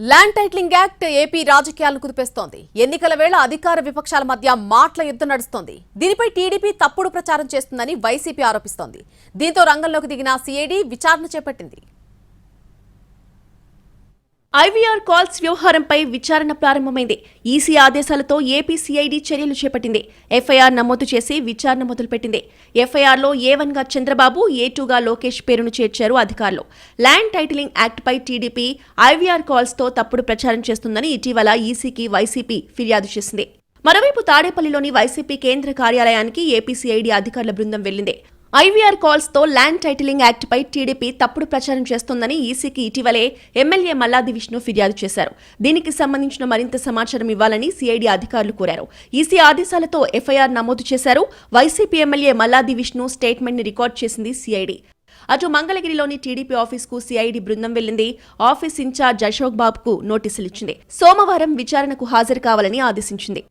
Land titling act AP రాజకీయాలను కుదిపేస్తోంది. ఎన్నికల వేళ అధికార విపక్షాల మధ్య మాటల యుద్ధం నడుస్తోంది. దీనిపై టీడీపీ తప్పుడు ప్రచారం చేస్తుందని వైసీపీ ఆరోపిస్తోంది. దీంతో రంగంలోకి దిగిన సిఐడి విచారణ చేపట్టింది. ఐవీఆర్ కాల్స్ వ్యవహారంపై విచారణ ప్రారంభమైంది. ఈసీ ఆదేశాలతో ఏపీ సిఐడి చర్యలు చేపట్టింది. ఎఫ్ఐఆర్ నమోదు చేసి విచారణ మొదలుపెట్టింది. ఎఫ్ఐఆర్లో ఏ వన్గా చంద్రబాబు ఏ టూగా లోకేష్ పేరును చేర్చారు అధికారులు. ల్యాండ్ టైటిలింగ్ యాక్ట్పై టీడీపీ ఐవీఆర్ కాల్స్తో తప్పుడు ప్రచారం చేస్తుందని ఇటీవల ఈసీకి వైసీపీ ఫిర్యాదు చేసింది. మరోవైపు తాడేపల్లిలోని వైసీపీ కేంద్ర కార్యాలయానికి ఏపీ సిఐడి అధికారుల బృందం వెళ్ళింది ఐవీఆర్ కాల్స్తో ల్యాండ్ టైటిలింగ్ యాక్ట్ పై టీడీపీ తప్పుడు ప్రచారం చేస్తోందని ఈసీకి ఇటీవలే ఎమ్మెల్యే మల్లాది విష్ణు ఫిర్యాదు చేశారు. దీనికి సంబంధించిన మరింత సమాచారం ఇవ్వాలని సిఐడి అధికారులు కోరారు. ఈసీ ఆదేశాలతో ఎఫ్ఐఆర్ నమోదు చేశారు. వైసీపీ ఎమ్మెల్యే మల్లాది విష్ణు స్టేట్మెంట్ని రికార్డ్ చేసింది సిఐడి. అటు మంగళగిరిలోని టీడీపీ ఆఫీస్కు సిఐడి బృందం వెళ్ళింది ఆఫీస్ ఇన్ఛార్జ్ అశోక్ బాబుకు నోటీసులిచ్చింది సోమవారం విచారణకు హాజరు కావాలని ఆదేశించింది.